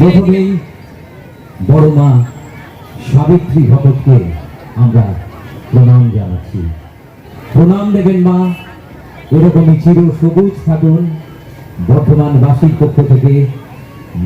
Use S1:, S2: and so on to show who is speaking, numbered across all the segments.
S1: প্রথমেই বড় মা সাবিত্রী ভগতকে আমরা প্রণাম জানাচ্ছি। প্রণাম দেবেন মা এরকমই চির সবুজ থাকুন বর্ধমানবাসীর পক্ষ থেকে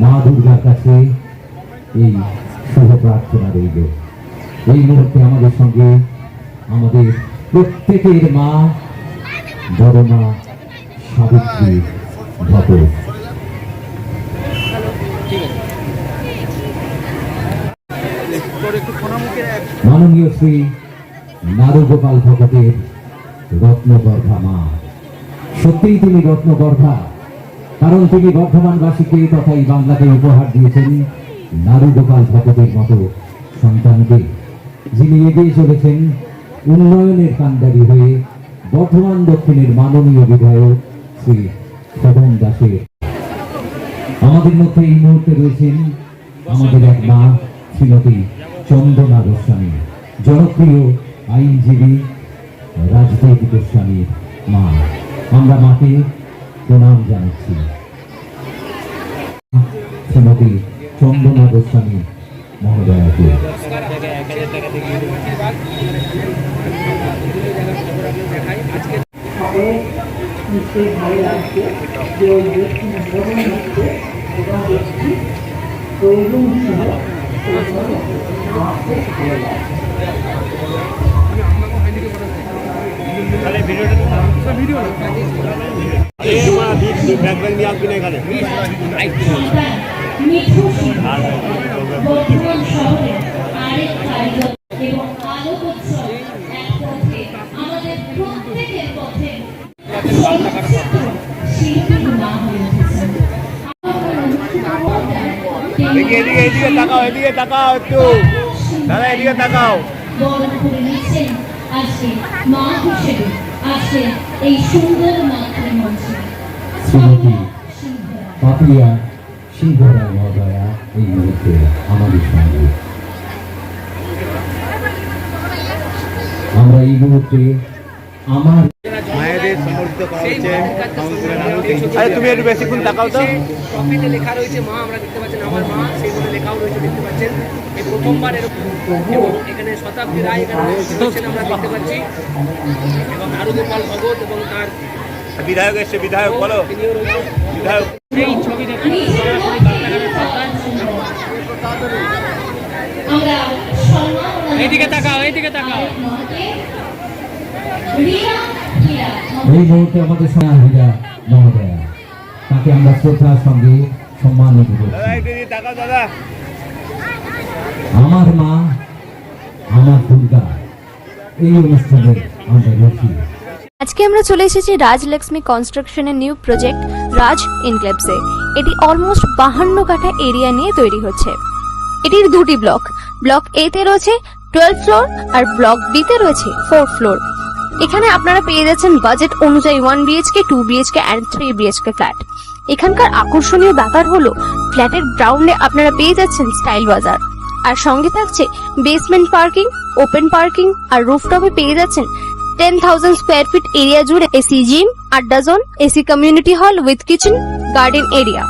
S1: মা দুর্গার কাছে এই শুভ প্রার্থনা রইল। এই মুহূর্তে আমাদের সঙ্গে আমাদের প্রত্যেকের মা বড় মা সাবিত্রী ভগত মাননীয় শ্রী নারুগোপাল ভগতের রত্নগর্ভা মা। সত্যিই তিনি রত্নগর্ভা। কারণ তিনি বর্ধমানবাসীকে তথা এই বাংলাকে উপহার দিয়েছেন নারুগোপাল ভগতের মতো সন্তানকে, যিনি এগিয়ে চলেছেন উন্নয়নের কান্ডারি হয়ে বর্ধমান দক্ষিণের মাননীয় বিধায়ক শ্রী সদন দাসের। আমাদের মধ্যে এই মুহূর্তে রয়েছেন আমাদের এক মা, শ্রীমতী চন্দনা গোস্বামী, জনপ্রিয় আইনজীবী রাজনৈতিক গোস্বামীর মা। আমরা মাকে প্রণাম জানাচ্ছি। শ্রীমতী চন্দনা গোস্বামী মহোদয়াকে।
S2: ভালো লাগছে যে ওই ব্যক্তি ভ্রমণ হচ্ছে এবং ব্যক্তি প্রয়োজন ছিল
S3: না হয়ে উঠেছেন
S4: এদিকে এদিকে এদিকে তাকাও এদিকে তাকাও একটু। দাদা এদিকে তাকাও।
S3: আজকে মা হিসেবে আজকে এই সুন্দর মাতৃমঞ্চে
S1: শ্রীমতী পাপিয়া সিংহরায় মহোদয়া এই মুহূর্তে আমাদের সঙ্গে। আমরা এই মুহূর্তে আমার
S4: মায়েদের সমর্থিত করা হচ্ছে আরে তুমি একটু বেশিক্ষণ তাকাও তো।
S5: লেখা রয়েছে মা আমরা দেখতে পাচ্ছেন আমার মা সেই বলে লেখাও রয়েছে দেখতে এই প্রথমবার এরকম এবং এখানে শতাব্দী রায় এখানে রয়েছেন আমরা দেখতে পাচ্ছি। এবং নারুগোপাল ভগত এবং তার
S4: বিধায়ক এসছে বিধায়ক বলো। বিধায়ক।
S5: এই ছবি এইদিকে তাকাও এইদিকে তাকাও।
S1: এই মুহূর্তে আমাদের আহিরা মহোদয়া তাকে আমরা শ্রদ্ধার সঙ্গে সম্মানিত করছি।
S4: দাদা।
S1: আমার মা, আমার দুর্গা, এই অনুষ্ঠানে আমরা রয়েছি।
S6: আজকে আমরা চলে এসেছি রাজলক্ষ্মী কনস্ট্রাকশনের নিউ প্রজেক্ট রাজ ইনক্লেপসে এটি অলমোস্ট বাহান্ন কাঠা এরিয়া নিয়ে তৈরি হচ্ছে। এটির দুটি ব্লক ব্লক এ তে রয়েছে টুয়েলভ ফ্লোর আর ব্লক বি তে রয়েছে ফোর ফ্লোর এখানে আপনারা পেয়ে যাচ্ছেন বাজেট অনুযায়ী one BHK two BHK and three BHK flat এখানকার আকর্ষণীয় ব্যাপার হলো ফ্ল্যাটের গ্রাউন্ডে আপনারা পেয়ে যাচ্ছেন স্টাইল বাজার। আর সঙ্গে থাকছে বেসমেন্ট পার্কিং ওপেন পার্কিং আর রুফটপে পেয়ে যাচ্ছেন ten thousand square feet area জুড়ে এসি জিম আড্ডা zone AC community hall with kitchen garden area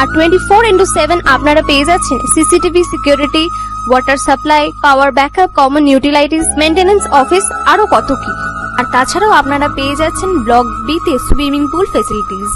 S6: R twenty four into seven আপনারা পেয়ে যাচ্ছেন CCTV security water supply power backup common utilities maintenance office আরও কত কি। আর তাছাড়াও আপনারা পেয়ে যাচ্ছেন ব্লক বিতে সুইমিং পুল ফেসিলিটিস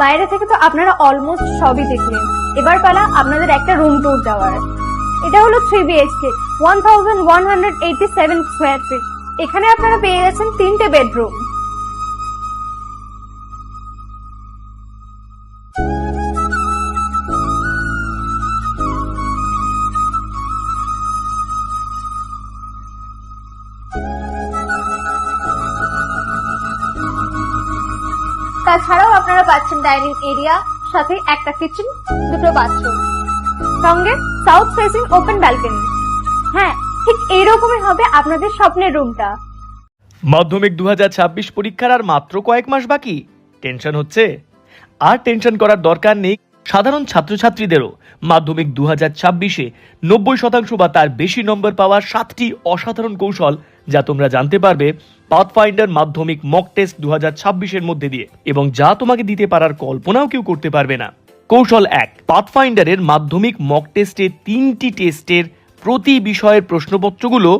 S6: বাইরে থেকে তো আপনারা অলমোস্ট সবই দেখলেন। এবার পালা আপনাদের একটা রুম ট্যুর দেওয়ার এটা হলো three BHK one square feet এখানে আপনারা পেয়ে যাচ্ছেন তিনটে বেডরুম তাছাড়াও আপনারা পাচ্ছেন ডাইনিং এরিয়া সাথে একটা কিচেন দুটো বাথরুম সঙ্গে সাউথ ফেসিং ওপেন ব্যালকনি হ্যাঁ ঠিক এইরকমই হবে আপনাদের স্বপ্নের রুমটা
S7: মাধ্যমিক দু পরীক্ষার আর মাত্র কয়েক মাস বাকি। টেনশন হচ্ছে? আর টেনশন করার দরকার নেই সাধারণ ছাত্রছাত্রীদেরও। মাধ্যমিক দু হাজার ছাব্বিশে নব্বই শতাংশ বা তার বেশি নম্বর পাওয়ার সাতটি অসাধারণ কৌশল যা তোমরা জানতে পারবে পাথফাইন্ডার মাধ্যমিক মক টেস্ট দু হাজার ছাব্বিশের মধ্যে দিয়ে। এবং যা তোমাকে দিতে পারার কল্পনাও কেউ করতে পারবে না। কৌশল এক, পাথফাইন্ডারের মাধ্যমিক মক টেস্টে তিনটি টেস্টের প্রতি বিষয়ের প্রশ্নপত্রগুলো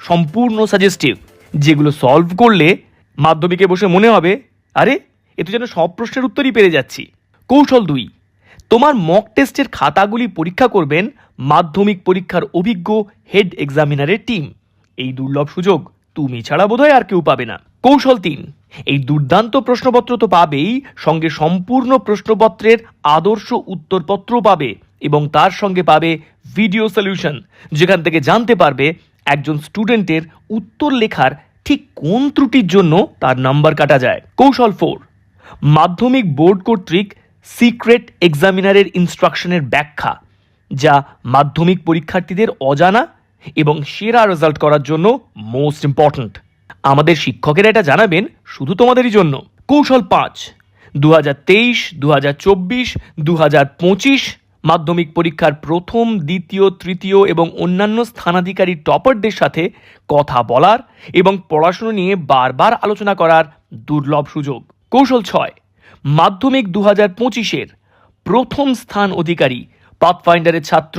S7: সম্পূর্ণ সাজেস্টিভ যেগুলো সলভ করলে মাধ্যমিকে বসে মনে হবে, আরে, এ তো যেন সব প্রশ্নের উত্তরই পেরে যাচ্ছি। কৌশল দুই, তোমার মক টেস্টের খাতাগুলি পরীক্ষা করবেন মাধ্যমিক পরীক্ষার অভিজ্ঞ হেড এক্সামিনারের টিম এই দুর্লভ সুযোগ তুমি ছাড়া বোধহয় আর কেউ পাবে না। কৌশল তিন। এই দুর্দান্ত প্রশ্নপত্র তো পাবেই, সঙ্গে সম্পূর্ণ প্রশ্নপত্রের আদর্শ উত্তরপত্র পাবে এবং তার সঙ্গে পাবে ভিডিও সলিউশন যেখান থেকে জানতে পারবে একজন স্টুডেন্টের উত্তর লেখার ঠিক কোন ত্রুটির জন্য তার নাম্বার কাটা যায়। কৌশল ফোর মাধ্যমিক বোর্ড কর্তৃক সিক্রেট এক্সামিনারের ইনস্ট্রাকশনের ব্যাখ্যা, যা মাধ্যমিক পরীক্ষার্থীদের অজানা এবং সেরা রেজাল্ট করার জন্য মোস্ট ইম্পর্ট্যান্ট আমাদের শিক্ষকেরা এটা জানাবেন শুধু তোমাদেরই জন্য। কৌশল পাঁচ দু হাজার তেইশ দু হাজার চব্বিশ দু হাজার পঁচিশ মাধ্যমিক পরীক্ষার প্রথম, দ্বিতীয়, তৃতীয় এবং অন্যান্য স্থানাধিকারী টপারদের সাথে কথা বলার এবং পড়াশুনো নিয়ে বারবার আলোচনা করার দুর্লভ সুযোগ। কৌশল ছয়, মাধ্যমিক দু হাজার পঁচিশের প্রথম স্থান অধিকারী, পাথফাইন্ডারের ছাত্র